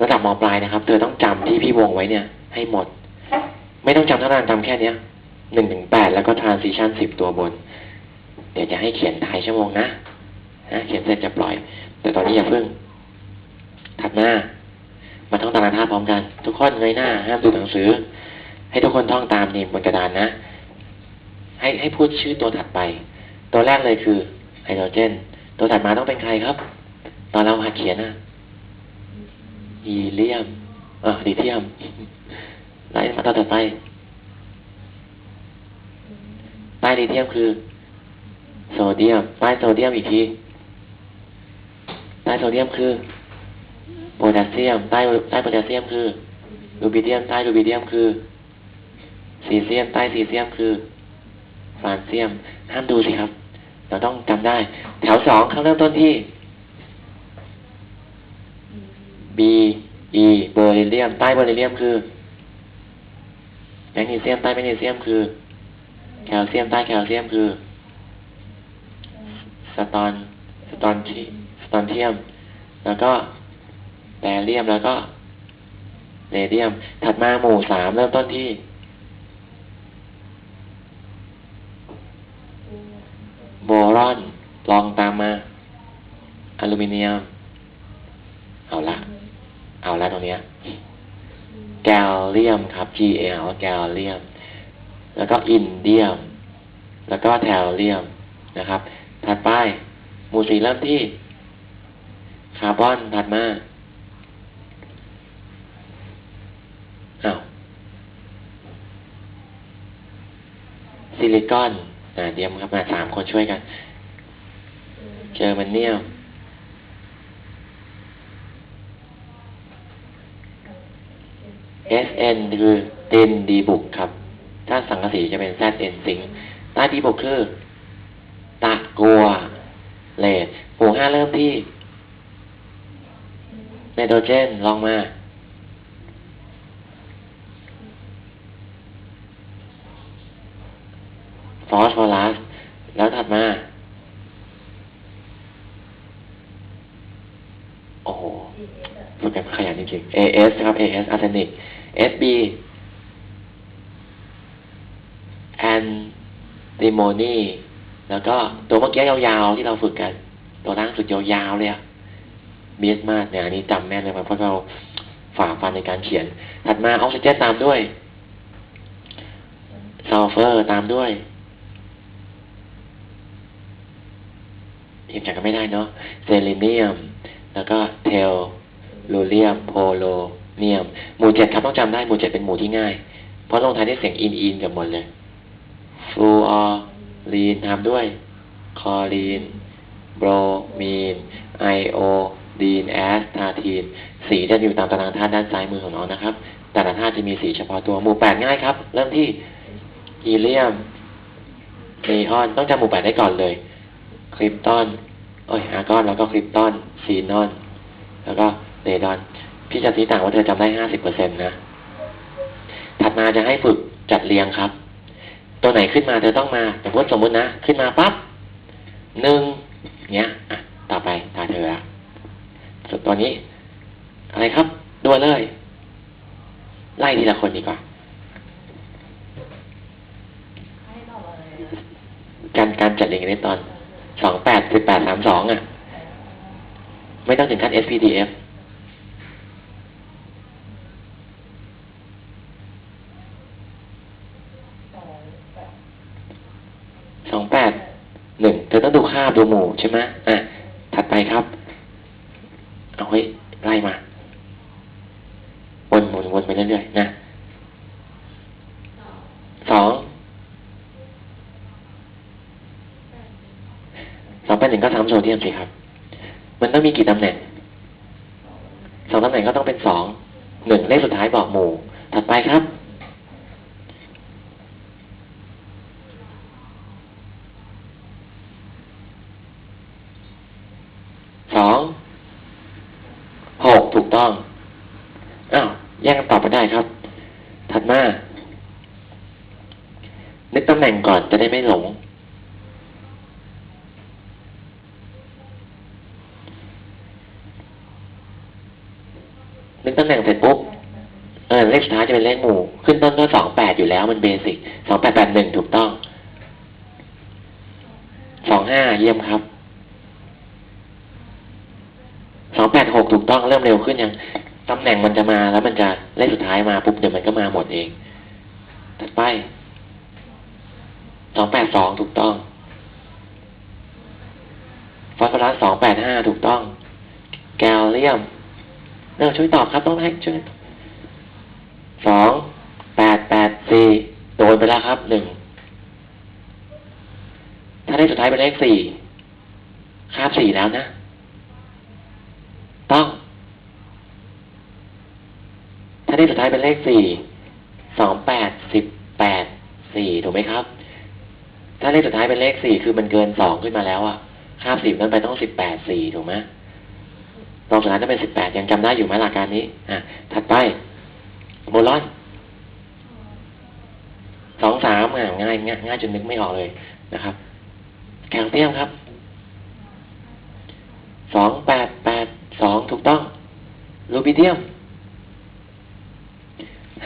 ระดับมปลายนะครับ เธอต้องจำที่พี่วงไว้เนี่ย ให้หมด ไม่ต้องจำเท่านั้นจำแค่เนี้ยหนึ่งถึงแปดแล้วก็ transition สิบตัวบน เดี๋ยวจะให้เขียนทายชั่วโมงนะนะเขียนเสร็จจะปล่อย แต่ตอนนี้อย่าเพิ่ง ถัดหน้า มาท่องตารางธาตุพร้อมกัน ทุกคนเงยหน้า ห้ามดูหนังสือ ให้ทุกคนท่องตามนี่บนกระดานนะ ให้ให้พูดชื่อตัวถัดไป ตัวแรกเลยคือไฮโดรเจน ตัวถัดมาต้องเป็นใครครับ ตอนเราหัดเขียนนะ ฮีเลียมอ่าลิเทียมไล่มาตัวถัดไปใต้ลิเทียมคือ โซเดียมใต้โซเดียมอีกทีใต้โซเดียมคือโพแทสเซียมใต้ใต้โพแทสเซียมคือรูบิเดียมใต้รูบิเดียมคือซีเซียมใต้ซีเซียมคือฟรานเซียม ห้ามดูสิครับ เราต้องจำได้ แถวสองข้างเริ่มต้นที่ B E เบอร์ลิเลียม ใต้เบอร์ลิเลียมคือแมกนีเซียมใต้แมกนีเซียมคือ แคลเซียมใต้แคลเซียมคือสตอนสตอนที่สตอนเทียม แล้วก็แบเรียมแล้วก็เรเดียม ถัดมาหมู่สามเริ่มต้นที่ โบรอน ลองตามมา อลูมิเนียม เอาละ เอาและตรงเนี้ยแกลเลียมครับ Gl แกลเลียม แล้วก็อินเดียม แล้วก็แทลเลียมนะครับ ถัดไป หมู่สี่เริ่มที่ คาร์บอนถัดมาอ้าวซิลิคอนอ่าเดียมครับมาสามคนช่วยกัน เจอมันเนียม SN คือตินดีบุกครับ ถ้าสังกะสีจะเป็น ZN สิงต้ดีบุกคือ ตะกัวเลดหมู่ห้าเริ่มที่ไนโตรเจนลองมา ฟอสฟอรัส แล้วถัดมา โอ้โหฝึกกันขยันจริงๆ AS ครับ AS อาร์เทนิก SB แอนติโมนีแล้วก็ตัวเมื่อกี้ยาวๆที่เราฝึกกัน ตัวล่างสุดยาวๆเลยอะเบีสมากเนี่ยอันนี้จำแม่นเลยเพราะเราฝ่าฟันในการเขียน ถัดมาออกซิเจนตามด้วยซัลเฟอร์ตามด้วยยังจำกันไม่ได้เนาะเซเลเนียม แล้วก็เทลลูเลียม โพโล เนียม หมู่เจ็ดครับต้องจำได้หมู่เจ็ดเป็นหมู่ที่ง่าย เพราะลงท้ายด้วยเสียงอินอินกับหมดเลยฟลูออรีนทำด้วย คอรีน โบรมีน ไอโอ ดีน แอสทาทีน สีจะอยู่ตามตารางธาตุด้านซ้ายมือของน้องนะครับ แต่ละธาตุจะมีสีเฉพาะตัว หมู่แปดง่ายครับ เริ่มที่ฮีเลียมนีออนต้องจำหมู่แปดได้ก่อนเลย คริปตอน โอ้ยอาร์กอน แล้วก็คริปตอน ซีนอน แล้วก็เรดอน พี่จะชี้ต่างว่าเธอจำได้ห้าสิบเปอร์เซ็นต์นะ ถัดมาจะให้ฝึกจัดเรียงครับ ตัวไหนขึ้นมาเธอต้องมาสมมติสมมตินะ ขึ้นมาปั๊บหนึ่งเนี้ย อะ ต่อไปตาเธอละสุดตัวนี้ อะไรครับดูเลย ไล่ทีละคนดีกว่าการการจัดเรียงในตอนสองแปดสิบแปดสามสองอะ ไม่ต้องถึงขั้น SPDF สองแปดหนึ่งเธอต้องดูคาดูหมู่ใช่ไหมอะถัดไปครับ เอาเฮ้ยไล่มาวนวนวนไปเรื่อยๆนะสองสองแปดหนึ่งก็ทำโซเดียมสิครับ มันต้องมีกี่ตำแหน่งสองตำแหน่งก็ต้องเป็นสองหนึ่งเลขสุดท้ายบอกหมู่ ถัดไปครับ สองหกถูกต้อง อ้าวแยกกันตอบไปได้ครับ ถัดมานึกตำแหน่งก่อนจะได้ไม่หลง นึกตำแหน่งเสร็จปุ๊บเออเลขสุดท้ายจะเป็นเลขหมู่ ขึ้นต้นก็สองแปดอยู่แล้วมันเบสิกสองแปดแปดหนึ่งถูกต้อง สองห้าเยี่ยมครับ สองแปดหกถูกต้องเริ่มเร็วขึ้นยัง ตำแหน่งมันจะมาแล้วมันจะเลขสุดท้ายมาปุ๊บเดี๋ยวมันก็มาหมดเอง ถัดไปสองแปดสองถูกต้องฟอสฟอรัสสองแปดห้าถูกต้อง แกลเลียมเรื่องช่วยตอบครับต้องให้ช่วยสองแปดแปดสี่โดนไปแล้วครับหนึ่งถ้าเลขสุดท้ายเป็นเลขสี่คาบสี่แล้วนะ ต้อง ถ้าเลขสุดท้ายเป็นเลขสี่สองแปดสิบแปดสี่ถูกไหมครับ ถ้าเลขสุดท้ายเป็นเลขสี่คือมันเกินสองขึ้นมาแล้วอะคาบสี่นั้นไปต้องสิบแปดสี่ถูกไหมตรงสุดท้ายต้องเป็นสิบแปดยังจำได้อยู่ไหมหลักการนี้ อะ ถัดไปโบลอนสองสามอะง่ายง่ายง่ายจนนึกไม่ออกเลยนะครับแคลเซียมครับสองแปดแปดสองถูกต้องรูบิเดียม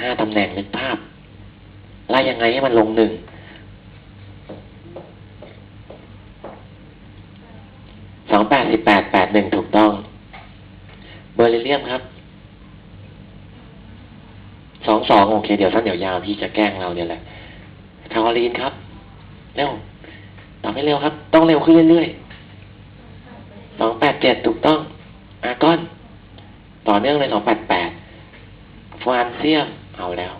ห้าตำแหน่งนึกภาพ ไล่ ยังไงให้มันลงหนึ่ง สองแปดสิบแปดแปดหนึ่งถูกต้อง เบอร์ลิเลียมครับ สองสองโอเค เดี๋ยวสั้นเดี๋ยวยาวพี่จะแกล้งเราเนี่ยแหละคาร์ลีนครับ เร็วตอบให้เร็วครับ ต้องเร็วขึ้นเรื่อยๆสองแปดเจ็ดถูกต้อง อากอน ต่อเนื่องเลยสองแปดแปดฟานเซียมเอาแล้ว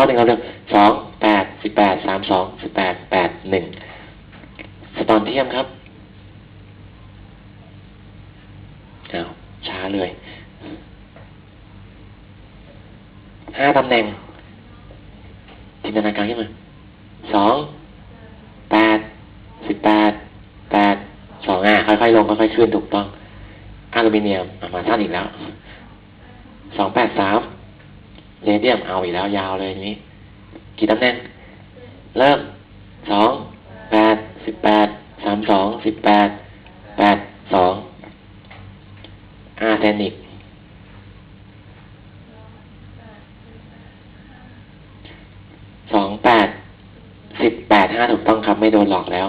อีกรอบหนึ่งครับเร็วสองแปดสิบแปดสามสองสิบแปดแปดหนึ่งสตอนเทียมครับเอาช้าเลยห้าตำแหน่งจินตนาการขึ้นมาสองแปดสิบแปดแปดสองอะค่อยๆลงค่อยๆขึ้นถูกต้องอลูมิเนียมอะมาสั้นอีกแล้วสองแปดสาม เรเดียมเอาอีกแล้วยาวเลยนี้ กี่ตำแหน่ง เริ่มสองแปดสิบแปดสามสองสิบแปดแปดสองอาร์เซนิกสองแปดสิบแปดห้าถูกต้องครับไม่โดนหลอกแล้ว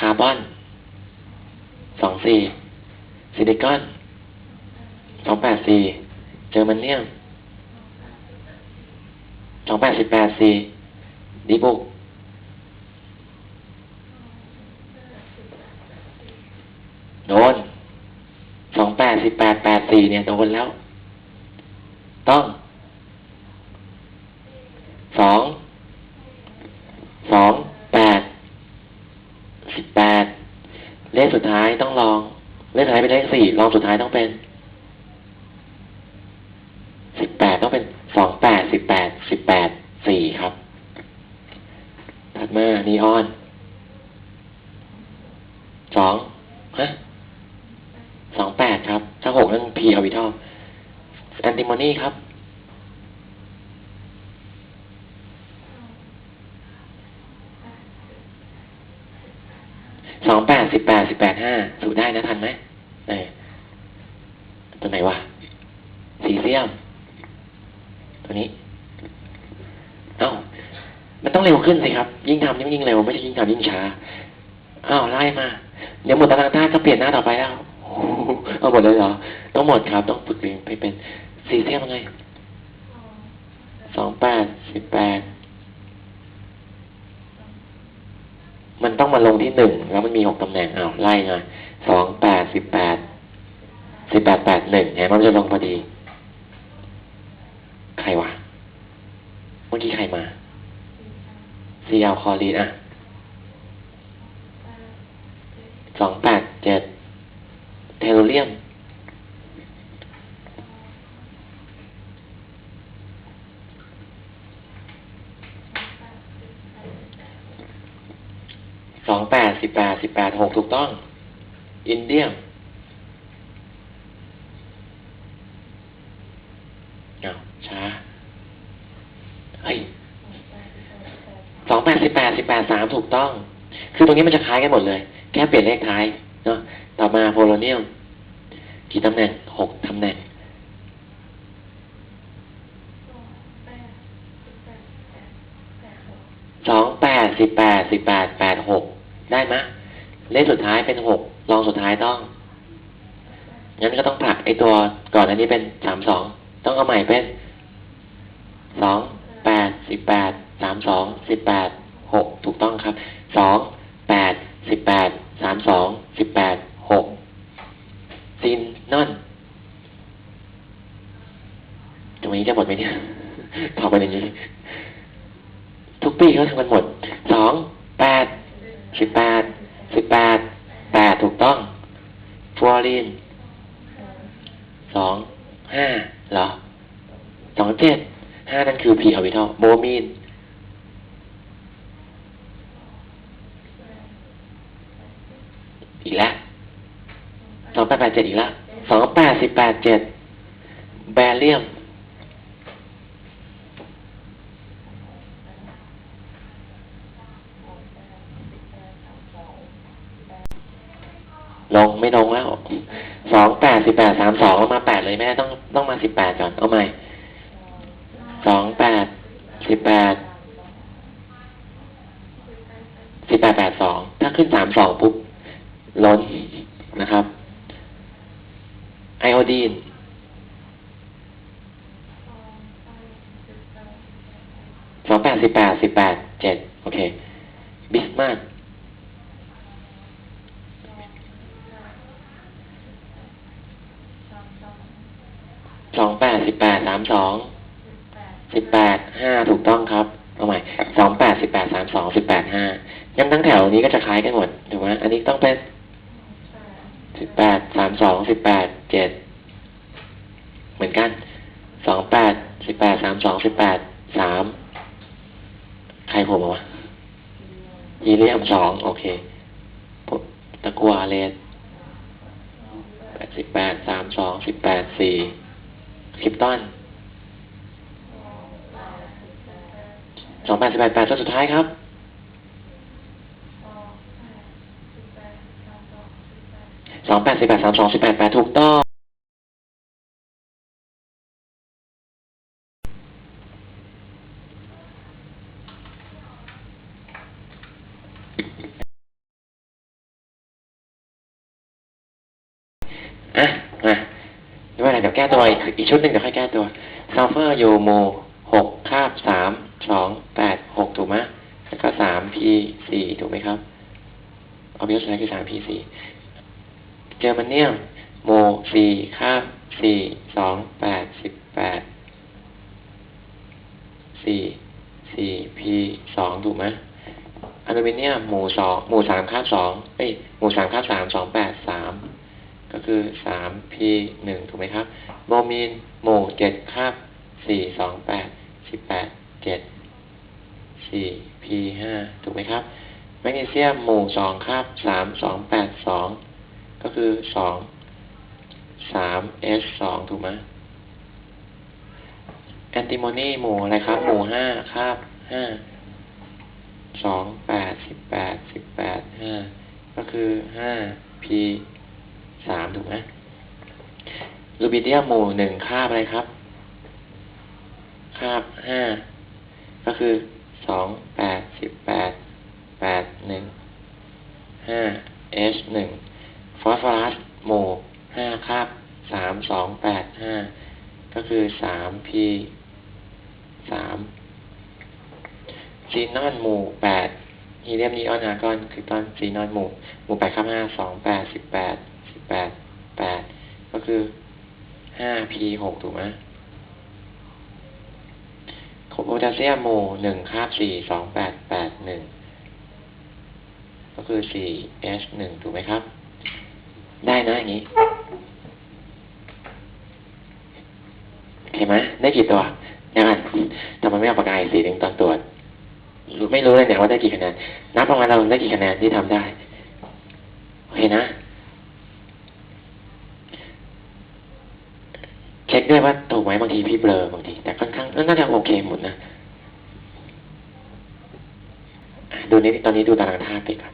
คาร์บอนสองสี่ซิลิคอนสองแปดสี่เจอมันเนียม สิบแปดสี่ดีบุกโดนสองแปดสิบแปดแปดสี่เนี่ยโดนแล้ว ต้องสองสองแปดสิบแปดเลขสุดท้ายต้องลอง เลขสุดท้ายเป็นเลขสี่ลองสุดท้ายต้องเป็น สิบแปดต้องเป็นสองแปด สิบแปด สิบแปด สี่ครับ ถัดมานีออน สอง ฮะ สองแปดครับ ถ้าหกนั่นพีอวิทอลแอนติโมนีครับ สองแปดสิบแปดสิบแปดห้าสูได้นะทันไหมเออตัวไหนวะซีเซียม ตัวนี้ เอ้า มันต้องเร็วขึ้นสิครับ ยิ่งทำยิ่งเร็ว ไม่ใช่ยิ่งทำยิ่งช้า อ้าวไล่มา เดี๋ยวหมดตารางหน้าก็เปลี่ยนหน้าต่อไปแล้วโอ้หเอาหมดเลยเหรอ ต้องหมดครับ ต้องฝึกเรียนไปเป็นซีเซียมยังไงสองแปดสิบแปด มันต้องมาลงที่หนึ่งแล้วมันมีหกตำแหน่งอ้าวไล่มาสองแปดสิบแปดสิบแปดแปดหนึ่งไงมันจะลงพอดี ใครวะเมื่อกี้ใครมาซีเอลคอรีนอะสองแปดเจ็ดเทโลเรียม สองแปด สิบแปดหกถูกต้อง อินเดียมเอาช้าเฮ้ยสองแปดสิบแปดสิบแปดสามถูกต้อง คือตรงนี้มันจะคล้ายกันหมดเลย แค่เปลี่ยนเลขท้ายเนาะต่อมาโพโลเนียมกี่ตำแหน่งหกตำแหน่งสองแปดสิบแปดสิบแปดแปดหกได้ไหม เลขสุดท้ายเป็นหกรองสุดท้ายต้อง งั้นก็ต้องผลักไอตัวก่อนอันนี้เป็นสามสอง ต้องเอาใหม่เป็นสองแปดสิบแปดสามสองสิบแปดหกถูกต้องครับสองแปดสิบแปดสามสองสิบแปดหกซินนอนตรงนี้จะหมดไหมเนี่ยตอบไปอย่างนี้ ทุกปีเขาทำกันหมดสองแปดสิบแปด สิบแปดแปดถูกต้องฟลอรีนสองห้าเหรอสองเจ็ดห้านั่นคือพีออร์บิทัลโบมีนอีกแล้วสองแปดแปดเจ็ดอีกแล้วสองแปดสิบแปดเจ็ดแบเรียม ลงไม่ลงแล้วสองแปดสิบแปดสามสองลงมาแปดเลยแม่ต้องต้องมาสิบแปดก่อนเอาใหม่สองแปดสิบแปดสิบแปดแปดสองถ้าขึ้นสามสองปุ๊บล้นนะครับ ไอโอดีนสองแปดสิบแปดสิบแปดเจ็ดโอเค บิสมาร์ ดสิบแปดสามสองสิบแปดห้าถูกต้องครับเอาใหม่สองแปดสิบแปดสามสองสิบแปดห้างั้นทั้งแถวนี้ก็จะคล้ายกันหมดถูกไหมอันนี้ต้องเป็นสิบแปดสามสองสิบแปดเจ็ดเหมือนกันสองแปดสิบแปดสามสองสิบแปดสามใครผมมาวะฮีเลียมสองโอเคตะกัวเลสแปดสิบแปดสามสองสิบแปดสี่ คริปตันสองแปดสิบแปดแปดตัวสุดท้ายครับสองแปดสิบแปดสามสองสิบแปดแปดถูกต้องอะมา ไม่เป็นไรเดี๋ยวแก้ตัวอีกอีกชุดหนึ่งเดี๋ยวค่อยแก้ตัวซัลเฟอร์ยูโมหกคาบสามสองแปดหกถูกไหมแล้วก็สามพีสี่ถูกไหมครับออบเจกต์คือสามพีสี่เจอมันเนียมโมสี่คาบสี่สองแปดสิบแปดสี่สี่พีสองถูกไหมอลูมิเนียมหมู่สองหมู่สามคาบสองเอ้ยหมู่สามคาบสามสองแปดสาม ก็คือสามพีหนึ่งถูกไหมครับโมมีนหมู่เจ็ดคาบสี่สองแปดสิบแปดเจ็ดสี่พีห้าถูกไหมครับ แมกนีเซียมหมู่สองคาบสามสองแปดสองก็คือสองสามเอสองถูกไหมแอนติโมนีหมู่อะไรครับ หมู่ห้าคาบห้าสองแปดสิบแปดสิบแปดห้าก็คือห้าพี สามถูกไหมลูบิเดียมหมู่หนึ่งคาบอะไรครับ คาบห้าก็คือสองแปดสิบแปดแปดหนึ่งห้าเอสหนึ่งฟอสฟอรัสหมู่ห้าคาบสามสองแปดห้าก็คือสามพีสามซีนอนหมู่แปดฮีเลียมนีออนอาร์กอนคือตอนซีนอนหมู่หมู่แปดคาบห้าสองแปดสิบแปด แปดแปดก็คือห้าพีหกถูกไหมโพแทสเซียมหมู่หนึ่งคาบสี่สองแปดแปดหนึ่งก็คือสี่เอสหนึ่งถูกไหมครับ ได้นะอย่างนี้โอเคไหมได้กี่ตัวยังไงทำไมไม่เอาปากกาสีหนึ่งตอนตรวจรู้ไม่รู้เลยเนี่ยว่าได้กี่คะแนนนับประมาณเราได้กี่คะแนนที่ทำได้โอเคนะ เช็คด้วยว่าถูกไหมบางทีพี่เบลอบางที แต่ค่อนข้างน่าจะโอเคหมดนะอะดูนี้ตอนนี้ดูตารางธาตุไปก่อน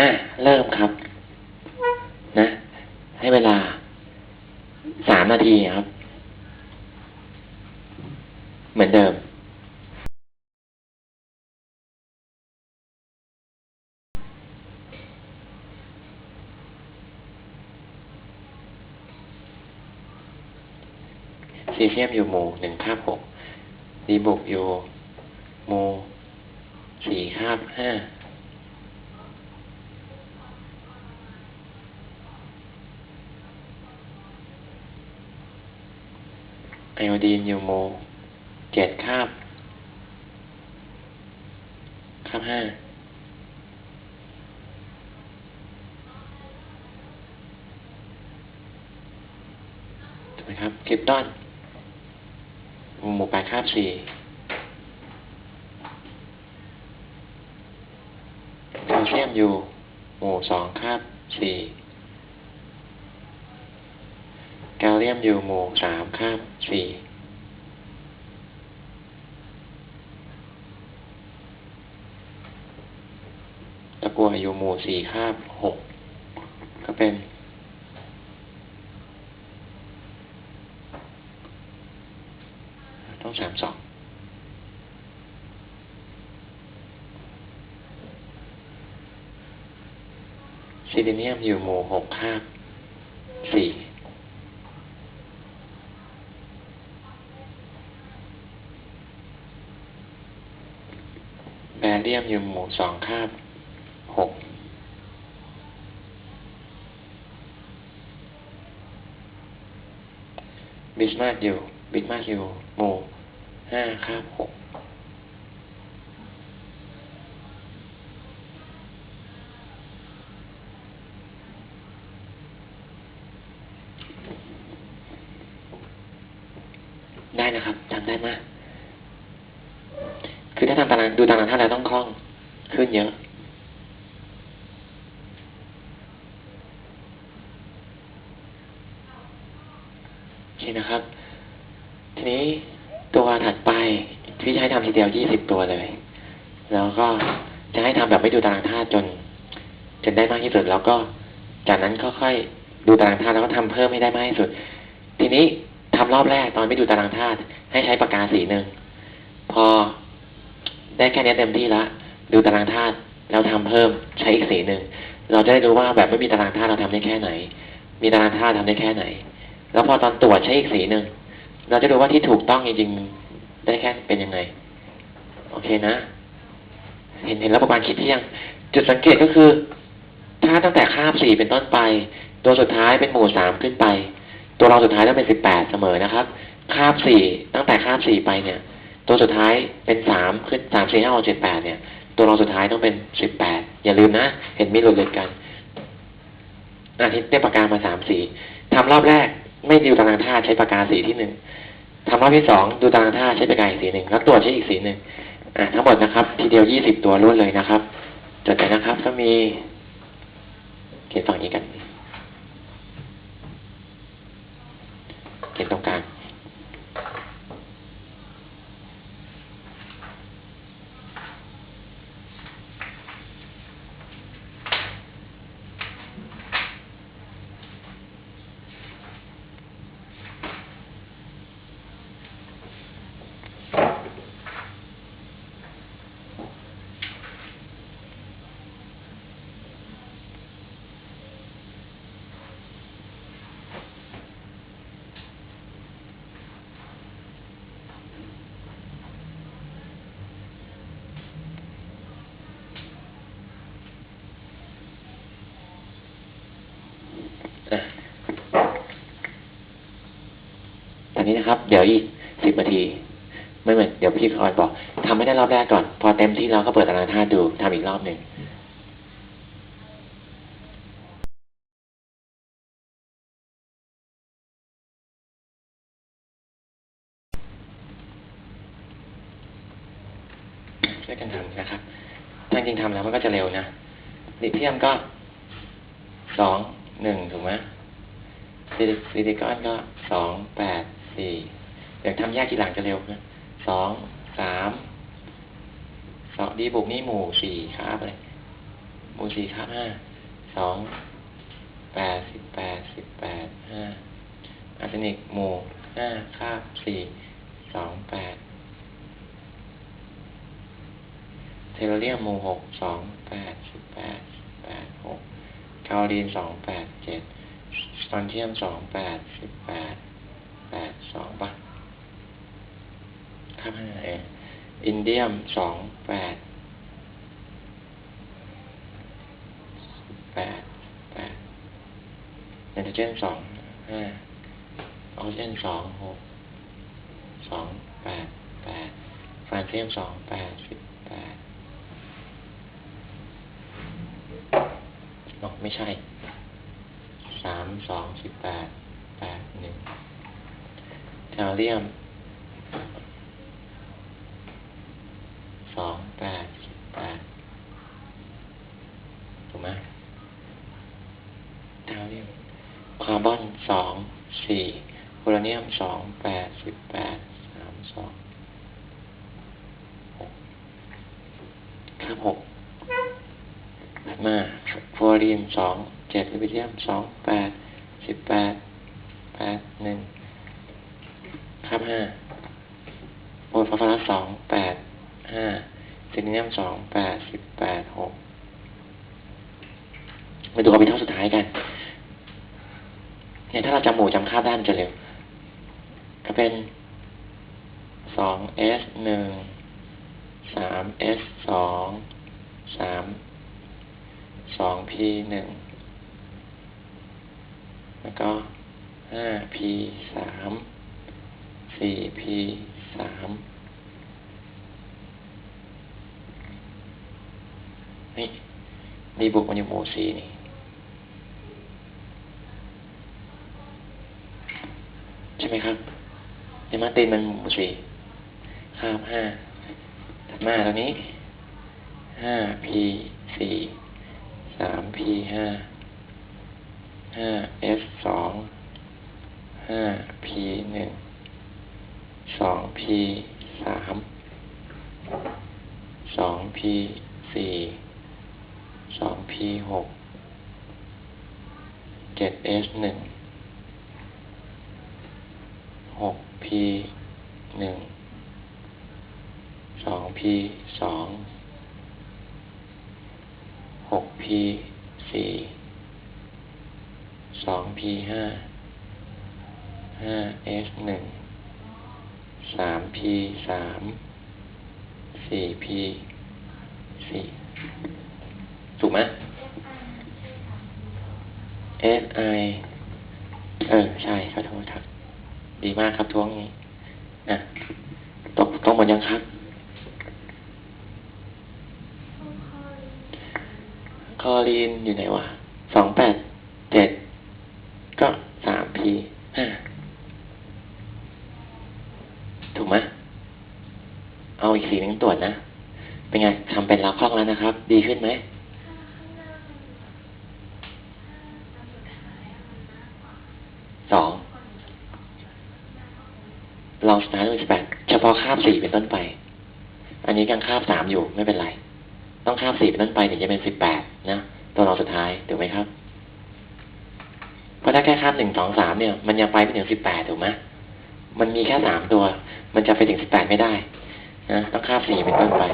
อะเริ่มครับ นะ ให้เวลาสามนาทีครับ เหมือนเดิม ซีเซียมอยู่หมู่หนึ่งคาบหกดีบุกอยู่หมู่สี่คาบห้า ไอโอดีนอยู่โมเจ็ดคาบคาบห้าถูกไหมครับคริปตอนหมู่แปดคาบสี่แคลเซียมอยู่หมู่สองคาบสี่ กลเลียมอยู่หมู่สามคาบสี่ตะกัวอยู่หมู่สี่คาบหกก็เป็นต้องสามสองซิลิเนียมอยู่หมู่หกคาบสี่แบ เรียมอยู่หมู่สองคาบหกบิสมาร์กอยู่บิสมาร์กอยู่หมู่ห้าคาบหกได้นะครับจำได้มาก คือ ตารางดูตารางธาตุแล้วต้องคล่องขึ้นเยอะโอเคนะครับ ทีนี้ตัวถัดไปพี่จะให้ทำทีเดียวยี่สิบตัวเลย แล้วก็จะให้ทำแบบไม่ดูตารางธาตุจน จนได้มากที่สุด แล้วก็จากนั้นค่อยๆดูตารางธาตุแล้วก็ทำเพิ่มให้ได้มากที่สุด ทีนี้ทำรอบแรกตอนไม่ดูตารางธาตุให้ใช้ปากกาสีหนึ่งพอ ได้แค่นี้เต็มที่ละ ดูตารางธาตุแล้วทำเพิ่มใช้อีกสีหนึ่ง เราจะได้รู้ว่าแบบไม่มีตารางธาตุเราทำได้แค่ไหน มีตารางธาตุทำได้แค่ไหน แล้วพอตอนตรวจใช้อีกสีหนึ่ง เราจะรู้ว่าที่ถูกต้องจริงๆได้แค่เป็นยังไง โอเคนะ เห็นเห็นระบบการคิดที่ยังจุดสังเกตก็คือ ถ้าตั้งแต่คาบสี่เป็นต้นไป ตัวสุดท้ายเป็นหมู่สามขึ้นไป ตัวเราสุดท้ายต้องเป็นสิบแปดเสมอนะครับ คาบสี่ตั้งแต่คาบสี่ไปเนี่ย ตัวสุดท้ายเป็นสามขึ้นสามสี่ห้าหกเจ็ดแปดเนี่ย ตัวรองสุดท้ายต้องเป็นสิบแปดอย่าลืมนะ เห็นมีหลุดเลยกันอาทิตย์ได้ปากกามาสามสีทำรอบแรกไม่ดูตารางธาตุใช้ปากกาสีที่หนึ่งทำรอบที่สองดูตารางธาตุใช้ปากกาอีกสีหนึ่งแล้วตรวจใช้อีกสีหนึ่งอ่าทั้งหมดนะครับ ทีเดียวยี่สิบตัวล้วนเลยนะครับจดไปนะครับ ก็มีเขียนฝั่งนี้กันเขียนตรงกลาง นี้นะครับ เดี๋ยวอีกสิบนาทีไม่เหมือนเดี๋ยวพี่คอยบอกทำไม่ได้รอบแรกก่อน พอเต็มที่แล้วก็เปิดอนาธาดูทำอีกรอบหนึ่งช่วยกันทำนะครับถ้าจริงทำแล้วมันก็จะเร็วนะลิเทียมก็สองหนึ่งถูกไหมซิลิซิลิคอนก็สองแปด สี่เดี๋ยวทำแยกทีหลังจะเร็วนะสองสามสองดีบุกนี่หมู่สี่ครับเลยหมู่สี่ครับห้าสองแปดสิบแปดสิบแปดห้าอาร์เซนิกหมู่ห้าคาบสี่สองแปดเทโลเรียมหมู่หกสองแปดสิบแปดแปดหกคาลีนสองแปดเจ็ดสตอนเทียมสองแปดสิบแปด สองป่ะข้ามเองอินเดียมสองแปดแปดแปดไนโตรเจนสองห้าออกซิเจนสองหกสองแปดแปดฟานเซียมสองแปดสิบแปดอ๋อไม่ใช่สามสองสิบแปดแปดหนึ่ง แทลเรียมสองแปดสิบแปดถูกไหมแทลเรียมคาร์บอนสองสี่โพลาเนียมสองแปดสิบแปดสามสองครับหกมาฟลูออรีนสองเจ็ดลิเทียมสองแปดสิบแปดแปดหนึ่งครับห้าโอฟอสฟอรัสสองแปดห้าเซเลเนียมสองแปดสิบแปดหกมาดูออร์บิทัลสุดท้ายกันเนี่ยถ้าเราจำหมู่จำค่าด้มันจะเร็ว ก็เป็นสอง s หนึ่งสาม s สองสามสอง p หนึ่งแล้วก็ห้า p สามสี่ p สามนี่ดีบุกมันอยู่หมู่สี่นี่ ใช่ไห มครับในมาตินมันสี่ข้ามห้าถัดมาตรงนี้ห้า p สี่สาม p ห้าห้า s สองห้า p หนึ่งสอง p สามสอง p สี่สอง p หกเจ็ด s หนึ่ง หก p หนึ่งสอง p สองหก p สี่สอง p ห้าห้า s หนึ่งสาม p สามสี่ p สี่ถูกไหม s i เออ ใช่ขอโทษครับ ดีมากครับท้วงนี้อะตกตรงหมดยังครับ คอรีนอยู่ไหนวะสองแปดเจ็ดก็สามพีห้าถูกไหมเอาอีกสีหนึ่งตรวจนะ เป็นไงทำเป็นแล้วคล่องแล้วนะครับ ดีขึ้นไหม บสี่เป็นต้นไป อันนี้ยังคาบสามอยู่ไม่เป็นไร ต้องคาบสี่เป็นต้นไปถึงจะเป็นสิบแปดนะตัวเราสุดท้ายถูกไหมครับเพราะถ้าแค่คาบหนึ่งสองสามเนี่ย มันยังไปไม่ถึงสิบแปดถูกไหมมันมีแค่สามตัว มันจะไปถึงสิบแปดไม่ได้นะต้องคาบสี่เป็นต้นไป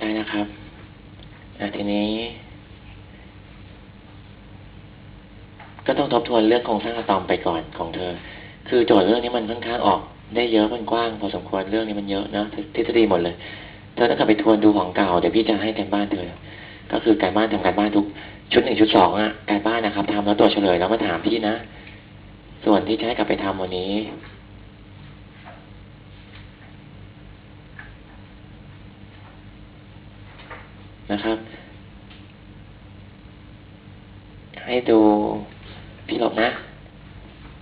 ได้ นะครับทีนี้ ก็ต้องทบทวนเรื่องโครงสร้างอะตอมไปก่อนของเธอ คือโจทย์เรื่องนี้มันค่อนข้างออก ได้เยอะมันกว้างพอสมควรเรื่องนี้มันเยอะนะทฤษฎีหมดเลย เธอต้องกลับไปทวนดูของเก่าเดี๋ยวพี่จะให้การบ้านเธอ ก็คือการบ้านทำการบ้านทุกชุดหนึ่งชุดสองอะการบ้านนะครับทำแล้วตัวเฉลยแล้วมาถามพี่นะ ส่วนที่จะให้กลับไปทำวันนี้ นะครับ ให้ดูพี่หลบนะ